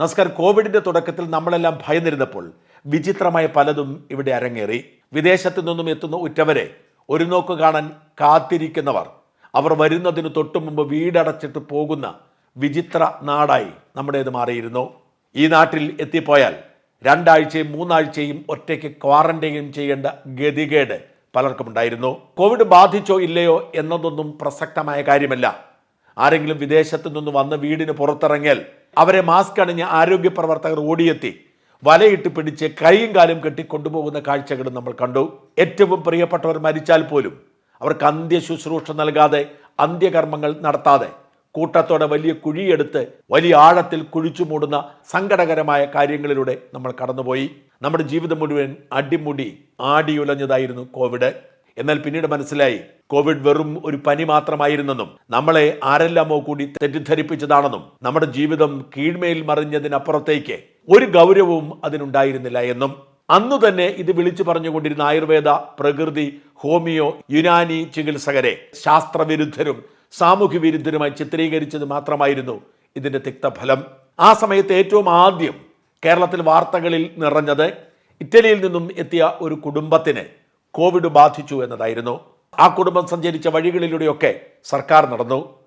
നമസ്കാരം. കോവിഡിന്റെ തുടക്കത്തിൽ നമ്മളെല്ലാം ഭയന്നിരുന്നപ്പോൾ വിചിത്രമായ പലതും ഇവിടെ അരങ്ങേറി. വിദേശത്തു നിന്നും എത്തുന്ന ഉറ്റവരെ ഒരു നോക്ക് കാണാൻ കാത്തിരിക്കുന്നവർ അവർ വരുന്നതിന് തൊട്ടു മുമ്പ് വീടടച്ചിട്ട് പോകുന്ന വിചിത്ര നാടായി നമ്മുടേത് മാറിയിരുന്നു. ഈ നാട്ടിൽ എത്തിപ്പോയാൽ രണ്ടാഴ്ചയും മൂന്നാഴ്ചയും ഒറ്റയ്ക്ക് ക്വാറന്റൈൻ ചെയ്യേണ്ട ഗതികേട് പലർക്കും ഉണ്ടായിരുന്നു കോവിഡ് ബാധിച്ചോ ഇല്ലയോ എന്നതൊന്നും പ്രസക്തമായ കാര്യമല്ല. ആരെങ്കിലും വിദേശത്തു നിന്ന് വന്ന് വീടിന് പുറത്തിറങ്ങിയാൽ അവരെ മാസ്ക് അണിഞ്ഞ് ആരോഗ്യ പ്രവർത്തകർ ഓടിയെത്തി വലയിട്ട് പിടിച്ച് കൈയും കാലും കെട്ടി കൊണ്ടുപോകുന്ന കാഴ്ചകൾ നമ്മൾ കണ്ടു. ഏറ്റവും പ്രിയപ്പെട്ടവർ മരിച്ചാൽ പോലും അവർക്ക് അന്ത്യ ശുശ്രൂഷ നൽകാതെ അന്ത്യകർമ്മങ്ങൾ നടത്താതെ കൂട്ടത്തോടെ വലിയ കുഴിയെടുത്ത് വലിയ ആഴത്തിൽ കുഴിച്ചു മൂടുന്ന സങ്കടകരമായ കാര്യങ്ങളിലൂടെ നമ്മൾ കടന്നുപോയി. നമ്മുടെ ജീവിതം മുഴുവൻ അടിമുടി ആടിയുലഞ്ഞതായിരുന്നു കോവിഡ്. എന്നാൽ പിന്നീട് മനസ്സിലായി കോവിഡ് വെറും ഒരു പനി മാത്രമായിരുന്നെന്നും നമ്മളെ ആരെല്ലാമോ കൂടി തെറ്റിദ്ധരിപ്പിച്ചതാണെന്നും നമ്മുടെ ജീവിതം കീഴ്മേൽ മറിഞ്ഞതിനപ്പുറത്തേക്ക് ഒരു ഗൗരവവും അതിനുണ്ടായിരുന്നില്ല എന്നും. അന്നു തന്നെ ഇത് വിളിച്ചു പറഞ്ഞുകൊണ്ടിരുന്ന ആയുർവേദ പ്രകൃതി ഹോമിയോ യുനാനി ചികിത്സകരെ ശാസ്ത്രവിരുദ്ധരും സാമൂഹ്യ വിരുദ്ധരുമായി ചിത്രീകരിച്ചത് മാത്രമായിരുന്നു ഇതിന്റെ തിക്തഫലം. ആ സമയത്ത് ഏറ്റവും ആദ്യം കേരളത്തിൽ വാർത്തകളിൽ നിറഞ്ഞത് ഇറ്റലിയിൽ നിന്നും എത്തിയ ഒരു കുടുംബത്തിന് കോവിഡ് ബാധിച്ചു എന്നതായിരുന്നു. ആ കുടുംബം സഞ്ചരിച്ച വഴികളിലൂടെയൊക്കെ സർക്കാർ നടന്നു.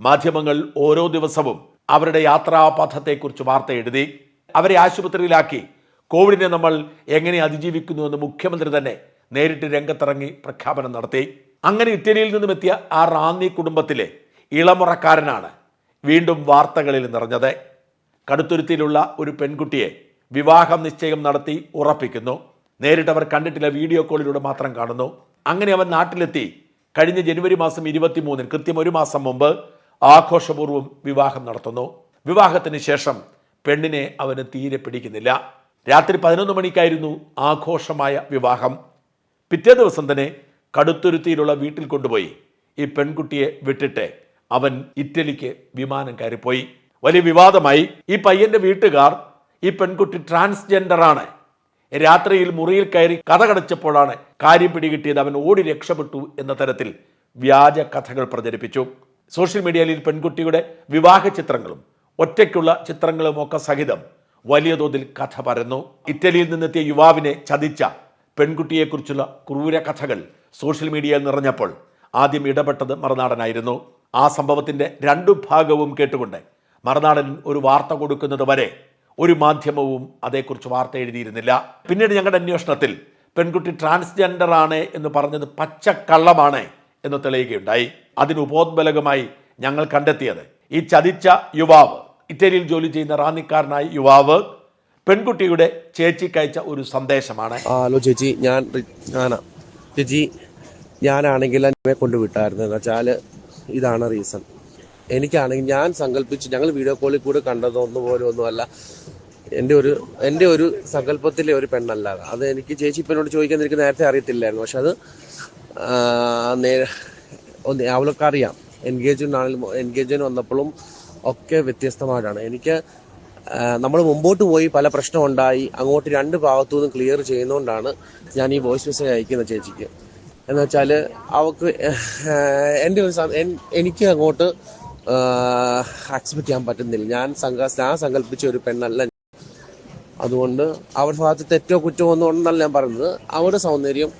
മാധ്യമങ്ങൾ ഓരോ ദിവസവും അവരുടെ യാത്രാപഥത്തെക്കുറിച്ച് വാർത്ത എഴുതി. അവരെ ആശുപത്രിയിലാക്കി. കോവിഡിനെ നമ്മൾ എങ്ങനെ അതിജീവിക്കുന്നു എന്ന് മുഖ്യമന്ത്രി തന്നെ നേരിട്ട് രംഗത്തിറങ്ങി പ്രഖ്യാപനം നടത്തി. അങ്ങനെ ഇറ്റലിയിൽ നിന്നും എത്തിയ ആ റാന്നി കുടുംബത്തിലെ ഇളമുറക്കാരനാണ് വീണ്ടും വാർത്തകളിൽ നിറഞ്ഞത്. കടുത്തുരുത്തിയിലുള്ള ഒരു പെൺകുട്ടിയെ വിവാഹം നിശ്ചയം നടത്തി ഉറപ്പിക്കുന്നു. നേരിട്ട് അവർ കണ്ടിട്ടില്ല വീഡിയോ കോളിലൂടെ മാത്രം കാണുന്നു. അങ്ങനെ അവൻ നാട്ടിലെത്തി. കഴിഞ്ഞ ജനുവരി മാസം ഇരുപത്തിമൂന്നിന് കൃത്യം ഒരു മാസം മുമ്പ് ആഘോഷപൂർവം വിവാഹം നടത്തുന്നു. വിവാഹത്തിന് ശേഷം പെണ്ണിനെ അവന് തീരെ പിടിക്കുന്നില്ല. രാത്രി പതിനൊന്ന് മണിക്കായിരുന്നു ആഘോഷമായ വിവാഹം. പിറ്റേ ദിവസം തന്നെ കടുത്തുരുത്തിയിലുള്ള വീട്ടിൽ കൊണ്ടുപോയി. ഈ പെൺകുട്ടിയെ വിട്ടിട്ട് അവൻ ഇറ്റലിക്ക് വിമാനം കയറിപ്പോയി. വലിയ വിവാദമായി. ഈ പയ്യന്റെ വീട്ടുകാർ ഈ പെൺകുട്ടി ട്രാൻസ്ജെൻഡർ ആണ് രാത്രിയിൽ മുറിയിൽ കയറി കഥ കടച്ചപ്പോഴാണ് കാര്യം പിടികിട്ടിയത് അവൻ ഓടി രക്ഷപ്പെട്ടു എന്ന തരത്തിൽ വ്യാജ കഥകൾ പ്രചരിപ്പിച്ചു. സോഷ്യൽ മീഡിയയിൽ പെൺകുട്ടിയുടെ വിവാഹ ചിത്രങ്ങളും ഒറ്റയ്ക്കുള്ള ചിത്രങ്ങളും ഒക്കെ സഹിതം വലിയ തോതിൽ കഥ പരന്നു. ഇറ്റലിയിൽ നിന്നെത്തിയ യുവാവിനെ ചതിച്ച പെൺകുട്ടിയെക്കുറിച്ചുള്ള ക്രൂര കഥകൾ സോഷ്യൽ മീഡിയയിൽ നിറഞ്ഞപ്പോൾ ആദ്യം ഇടപെട്ടത് മറുനാടനായിരുന്നു. ആ സംഭവത്തിന്റെ രണ്ടു ഭാഗവും കേട്ടുകൊണ്ട് മറുനാടൻ ഒരു വാർത്ത കൊടുക്കുന്നത് വരെ ഒരു മാധ്യമവും അതേക്കുറിച്ച് വാർത്ത എഴുതിയിരുന്നില്ല. പിന്നീട് ഞങ്ങളുടെ അന്വേഷണത്തിൽ പെൺകുട്ടി ട്രാൻസ്ജെൻഡർ ആണ് എന്ന് പറഞ്ഞത് പച്ചക്കള്ളമാണ് എന്ന് തെളിയുകയുണ്ടായി. അതിന് ഉപോത്ബലകമായി ഞങ്ങൾ കണ്ടെത്തിയത് ഈ ചതിച്ച യുവാവ് ഇറ്റലിയിൽ ജോലി ചെയ്യുന്ന റാന്നിക്കാരനായ യുവാവ് പെൺകുട്ടിയുടെ ചേച്ചിക്കയച്ച ഒരു സന്ദേശമാണ്. ഹലോ ചേച്ചി ഞാൻ ഞാനാ. ചേച്ചി ഞാനാണെങ്കിൽ എന്നെ കൊണ്ട് വിട്ടായിരുന്നു എന്ന് വെച്ചാൽ ഇതാണ് റീസൺ എനിക്കാണെങ്കിൽ ഞാൻ സങ്കല്പിച്ച് ഞങ്ങൾ വീഡിയോ കോളിൽ കൂടെ കണ്ടതൊന്നും പോലും ഒന്നുമല്ല. എന്റെ ഒരു എന്റെ ഒരു സങ്കല്പത്തിലെ ഒരു പെണ്ണല്ല. അത്. എനിക്ക് ചേച്ചി ഇപ്പനോട് ചോദിക്കാൻ എനിക്ക് നേരത്തെ അറിയത്തില്ലായിരുന്നു. പക്ഷെ അത് അവൾക്ക് അറിയാം എൻഗേജ്മെന്റ് ആണെങ്കിലും എൻഗേജ്മെന്റ് വന്നപ്പോഴും ഒക്കെ വ്യത്യസ്തമായിട്ടാണ്. എനിക്ക് നമ്മൾ മുമ്പോട്ട് പോയി പല പ്രശ്നം ഉണ്ടായി. അങ്ങോട്ട് രണ്ട് ഭാഗത്തു നിന്നും ക്ലിയർ ചെയ്യുന്നതുകൊണ്ടാണ് ഞാൻ ഈ വോയിസ് മെസ്സേജ് അയക്കുന്നത് ചേച്ചിക്ക്. എന്ന് വെച്ചാൽ അവൾക്ക് എന്റെ ഒരു എനിക്ക് അങ്ങോട്ട് അക്സെപ്റ്റ് ചെയ്യാൻ പറ്റുന്നില്ല. ഞാൻ ഞാൻ സങ്കല്പിച്ച ഒരു പെണ്ണല്ല അതുകൊണ്ട് അവരുടെ ഭാഗത്ത് തെറ്റോ കുറ്റമോ ഒന്നും ഉണ്ടെന്നല്ല ഞാൻ പറയുന്നത്. അവരുടെ സൗന്ദര്യം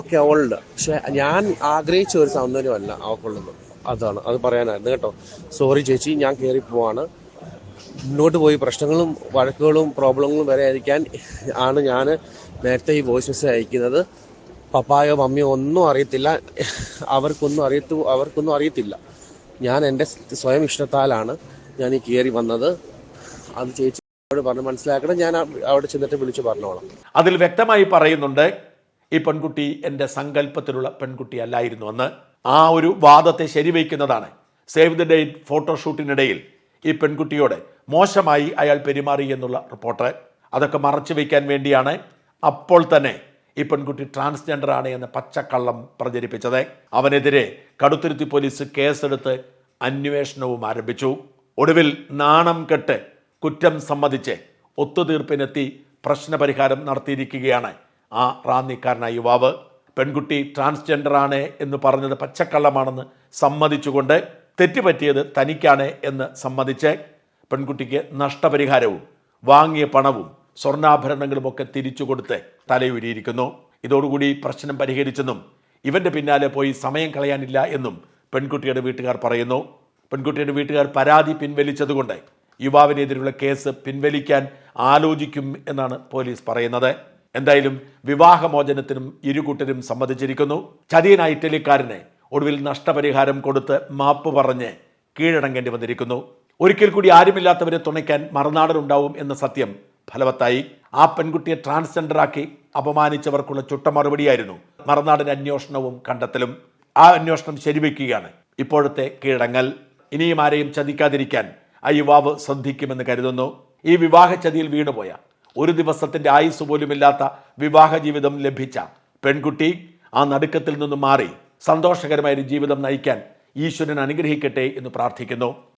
ഒക്കെ ഓൾഡ് പക്ഷെ ഞാൻ ആഗ്രഹിച്ച ഒരു സൗന്ദര്യമല്ല അവൾക്കുള്ളത് അതാണ്. അത് പറയാനായിരുന്നു കേട്ടോ. സോറി ചേച്ചി ഞാൻ കയറി പോവാണ്. മുന്നോട്ട് പോയി പ്രശ്നങ്ങളും വഴക്കുകളും പ്രോബ്ലങ്ങളും വരാതിരിക്കാൻ ആണ് ഞാൻ നേരത്തെ ഈ വോയിസ് മെസ്സേജ് അയക്കുന്നത്. പപ്പായോ മമ്മിയോ ഒന്നും അറിയത്തില്ല. അവർക്കൊന്നും അറിയത്തു അവർക്കൊന്നും അറിയത്തില്ല. ഞാൻ എന്റെ സ്വയം ഇഷ്ടത്താലാണ് ഞാൻ ഈ കയറി വന്നത്. അത് ചേച്ചിയോട് പറഞ്ഞ് മനസ്സിലാക്കണം ഞാൻ അവിടെ ചെന്നിട്ട് വിളിച്ച് പറഞ്ഞോളാം. അതിൽ വ്യക്തമായി പറയുന്നുണ്ട് ഈ പെൺകുട്ടി എന്റെ സങ്കല്പത്തിലുള്ള പെൺകുട്ടി അല്ലായിരുന്നു എന്ന്. ആ ഒരു വാദത്തെ ശരിവയ്ക്കുന്നതാണ്. സേവ് ദ ഡേറ്റ് ഫോട്ടോഷൂട്ടിനിടയിൽ ഈ പെൺകുട്ടിയോട് മോശമായി അയാൾ പെരുമാറി എന്നുള്ള റിപ്പോർട്ട്. അതൊക്കെ മറച്ചു വയ്ക്കാൻ വേണ്ടിയാണ് അപ്പോൾ തന്നെ ഈ പെൺകുട്ടി ട്രാൻസ്ജെൻഡർ ആണ് എന്ന പച്ചക്കള്ളം പ്രചരിപ്പിച്ചത്. അവനെതിരെ കടുത്തുരുത്തി പോലീസ് കേസെടുത്ത് അന്വേഷണവും ആരംഭിച്ചു. ഒടുവിൽ നാണം കെട്ട് കുറ്റം സമ്മതിച്ച് ഒത്തുതീർപ്പിനെത്തി പ്രശ്നപരിഹാരം നടത്തിയിരിക്കുകയാണ് ആ റാന്നിക്കാരനായ യുവാവ്. പെൺകുട്ടി ട്രാൻസ്ജെൻഡർ ആണ് എന്ന് പറഞ്ഞത് പച്ചക്കള്ളമാണെന്ന് സമ്മതിച്ചുകൊണ്ട് തെറ്റുപറ്റിയത് തനിക്കാണ് എന്ന് സമ്മതിച്ച് പെൺകുട്ടിക്ക് നഷ്ടപരിഹാരവും വാങ്ങിയ പണവും സ്വർണാഭരണങ്ങളുമൊക്കെ തിരിച്ചു കൊടുത്ത് തലയുരിയിരിക്കുന്നു. ഇതോടുകൂടി പ്രശ്നം പരിഹരിച്ചെന്നും ഇവന്റെ പിന്നാലെ പോയി സമയം കളയാനില്ല എന്നും പെൺകുട്ടിയുടെ വീട്ടുകാർ പറയുന്നു പെൺകുട്ടിയുടെ വീട്ടുകാർ പരാതി പിൻവലിച്ചതുകൊണ്ട് യുവാവിനെതിരെയുള്ള കേസ് പിൻവലിക്കാൻ ആലോചിക്കും എന്നാണ് പോലീസ് പറയുന്നത്. എന്തായാലും വിവാഹമോചനത്തിനും ഇരുകൂട്ടരും സമ്മതിച്ചിരിക്കുന്നു. ചതിയനായ ഇറ്റലിക്കാരനെ ഒടുവിൽ നഷ്ടപരിഹാരം കൊടുത്ത് മാപ്പ് പറഞ്ഞ് കീഴടങ്ങേണ്ടി വന്നിരിക്കുന്നു. ഒരിക്കൽ കൂടി ആരുമില്ലാത്തവരെ തുണയ്ക്കാൻ മറുനാടനുണ്ടാവും എന്ന സത്യം ഫലവത്തായി. ആ പെൺകുട്ടിയെ ട്രാൻസ്ജെൻഡറാക്കി അപമാനിച്ചവർക്കുള്ള ചുട്ട മറുപടിയായിരുന്നു മറുനാടൻ അന്വേഷണവും കണ്ടെത്തലും. ആ അന്വേഷണം ശരിവെക്കുകയാണ്. ഇപ്പോഴത്തെ കീഴടങ്ങൽ. ഇനിയും ആരെയും ചതിക്കാതിരിക്കാൻ ആ യുവാവ് ശ്രദ്ധിക്കുമെന്ന് കരുതുന്നു. ഈ വിവാഹ ചതിയിൽ വീണുപോയ ഒരു ദിവസത്തിന്റെ ആയുസ് പോലുമില്ലാത്ത വിവാഹ ജീവിതം ലഭിച്ച പെൺകുട്ടി ആ നടുക്കത്തിൽ നിന്നും മാറി സന്തോഷകരമായ ഒരു ജീവിതം നയിക്കാൻ ഈശ്വരൻ അനുഗ്രഹിക്കട്ടെ എന്ന് പ്രാർത്ഥിക്കുന്നു.